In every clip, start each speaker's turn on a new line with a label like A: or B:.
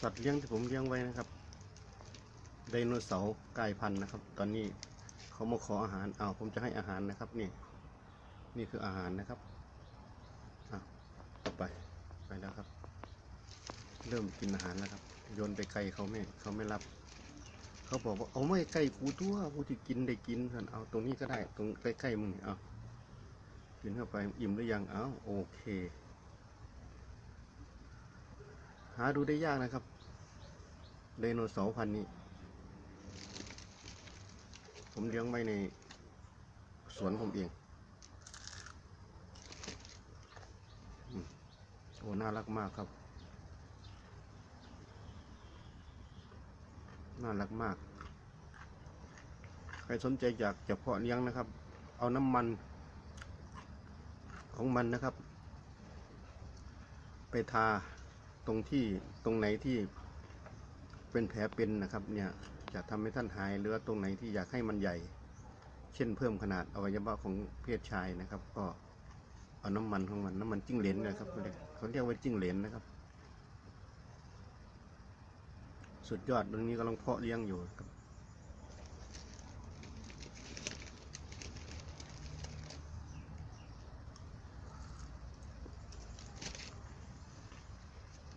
A: สัตว์เลี้ยงที่ผมเลี้ยงไว้นะครับไดโนเสาร์กายพันธุ์นะครับ ตอนนี้เขามาขออาหารเอาผมจะให้อาหารนะครับนี่นี่คืออาหารนะครับอ้าวต่อไปไปแล้วครับ เริ่มกินอาหารแล้วครับโยนไปไกลเขาไม่เขาไม่รับเขาบอกว่าเอาไม่ใกล้กูตัวกูจะกินได้กินเถอะเอาตรงนี้ก็ได้ตรงใกล้ๆมึงนี่เอากินเข้าไปอิ่มหรือยังเอาโอเคาดูได้ยากนะครับไดโนเสาร์พันนี้ ผมเลี้ยงไว้ในสวนผมเองโอ้น่ารักมากครับ น่ารักมาก ใครสนใจอยากจะเพาะเลี้ยงนะครับ เอาน้ำมัน ของมันนะครับ ไปทา รงที่ตรงไหนที่เป็นแผลเป็นนะครับ เนี่ยจะทำให้ท่านหายหรือตรงไหนที่อยากให้มันใหญ่ เช่นเพิ่มขนาดอวัยวะของเพศชายนะครับ ก็เอาน้ำมันของมันน้ำมันจิ้งเหลนนะครับเขาเรียกเขาเรียกว่าจิ้งเหลนนะครับ สุดยอดตรงนี้กำลังเพาะเลี้ยงอยู่ครับ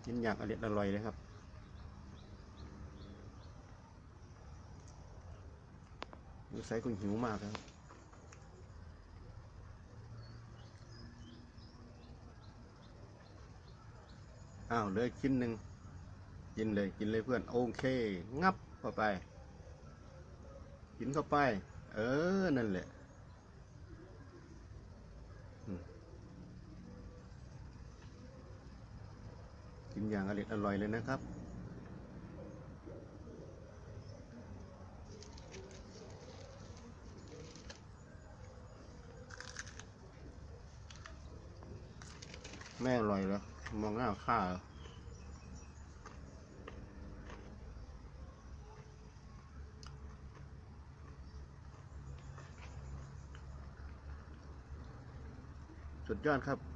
A: กินอย่างอร่อยอร่อยเลยครับนิสัยคุณหิวมากครับอ้าวเหลยชิ้นหนึ่งกินเลยกินเลยเพื่อน โอเค งับเข้าไป กินเข้าไป เออ นั่นแหละ กินอย่างอร่อยอร่อยเลยนะครับ แม่อร่อยเหรอมองหน้าข้าเหรอสุดยอดครับ